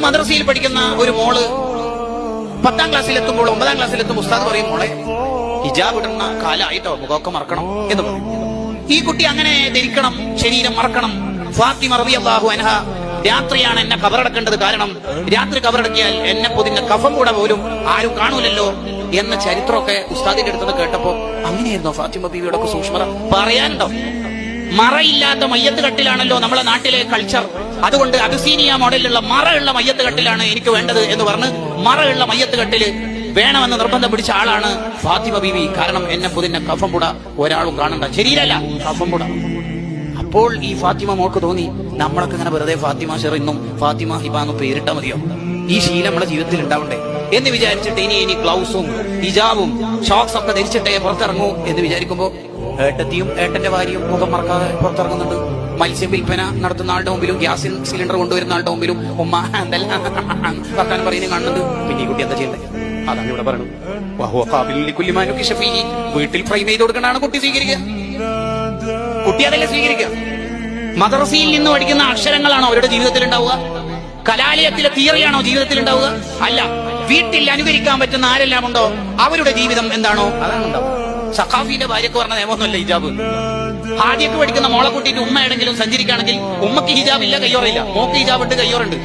മദ്രസയിൽ പഠിക്കുന്ന ഒരു മോൾ പത്താം ക്ലാസ്സിൽ എത്തുമ്പോൾ ഒമ്പതാം ക്ലാസ്സിൽ എത്തുമ്പോൾ ഉസ്താദ് പറയും മോളെ ഹിജാബ് ഇടുന്ന കാലായിട്ടോ? മുഖമൊക്കെ മറക്കണം എന്ന് പറയും. ഈ കുട്ടി അങ്ങനെ ധരിക്കണം ശരീരം മറക്കണം. ഫാത്തിമ അള്ളാഹു അനഹ രാത്രിയാണ് എന്നെ കബറടക്കേണ്ടത് കാരണം രാത്രി കബറടക്കിയാൽ എന്നെ പൊതിഞ്ഞ കഫം കൂടെ പോലും ആരും കാണൂലല്ലോ എന്ന ചരിത്രമൊക്കെ ഉസ്താദിന്റെ അടുത്തുനിന്ന് കേട്ടപ്പോ അങ്ങനെയായിരുന്നോ ഫാത്തിമ ബീവിയുടെ സൂക്ഷ്മത? പറയാനുണ്ടോ മറയില്ലാത്ത മയ്യത്ത് കട്ടിലാണല്ലോ നമ്മളെ നാട്ടിലെ കൾച്ചർ അതുകൊണ്ട് അബിസീനിയ മോഡലിലുള്ള മറയുള്ള മയ്യത്ത് കട്ടിലാണ് എനിക്ക് വേണ്ടത് എന്ന് പറഞ്ഞ് മറയുള്ള മയ്യത്ത് കട്ടിൽ വേണമെന്ന് നിർബന്ധം പിടിച്ച ആളാണ് ഫാത്തിമ ബീവി. കാരണം എന്നെ പുതിന്ന കഫം പുട ഒരാളും കാണണ്ട. ശരീരല്ല കഫം പുട അപ്പോൾ ഈ ഫാത്തിമ മോൾക്ക് തോന്നി നമ്മളൊക്കെ ഇങ്ങനെ വെറുതെ ഫാത്തിമ ഷെറിന്നും ഫാത്തിമ ഹിബ പേരിട്ട മതിയോ? ഈ ശീലം നമ്മുടെ ജീവിതത്തിൽ ഉണ്ടാവണ്ടേ? എന്ന് വിചാരിച്ചിട്ട് ഇനി ഇനി ഗ്ലൗസും ഹിജാബും ഷോക്സ് ഒക്കെ ധരിച്ചിട്ടേ പുറത്തിറങ്ങൂ എന്ന് വിചാരിക്കുമ്പോ ഏട്ടത്തിയും ഏട്ടന്റെ ഭാര്യയും മുഖം മറക്കാതെ പുറത്തിറങ്ങുന്നുണ്ട്. മത്സ്യം വിൽപ്പന നടത്തുന്ന ആളുടെ മുമ്പിലും ഗ്യാസ് സിലിണ്ടർ കൊണ്ടുവരുന്ന ആളുടെ മുമ്പിലും ഉമ്മ എന്തെല്ലാം വർത്താനം പറയുന്നത് കാണുന്നുണ്ട്. പിന്നെ ഈ കുട്ടി എന്താ ചെയ്യണ്ടേ? അതാണ് ഇവിടെ പറയുന്നത്. വീട്ടിൽ ഫ്രെയിം ചെയ്ത് കൊടുക്കണ്ടാണ് കുട്ടി സ്വീകരിക്കുക. കുട്ടി അതല്ലേ സ്വീകരിക്കുക. മദ്രസയിൽ നിന്ന് പഠിക്കുന്ന അക്ഷരങ്ങളാണോ അവരുടെ ജീവിതത്തിൽ ഉണ്ടാവുക കലാലയത്തിലെ തിയറിയാണോ ജീവിതത്തിൽ ഉണ്ടാവുക അല്ല വീട്ടിൽ അനുകരിക്കാൻ പറ്റുന്ന ആരെല്ലാം ഉണ്ടോ അവരുടെ ജീവിതം എന്താണോ? അതാണ് ഉണ്ടാവുക സഖാഫിന്റെ ഭാര്യക്ക് പറഞ്ഞ നിയമമൊന്നുമല്ല ഹിജാബ്. ആദ്യമൊക്കെ പഠിക്കുന്ന മോളെ കൂട്ടിയിട്ട് ഉമ്മ എവിടെങ്കിലും സഞ്ചരിക്കുകയാണെങ്കിൽ ഉമ്മക്ക് ഹിജാബ് ഇല്ല കയ്യോറില്ല മോക്ക് ഹിജാബ് ഉണ്ട് കയ്യോറുണ്ട്.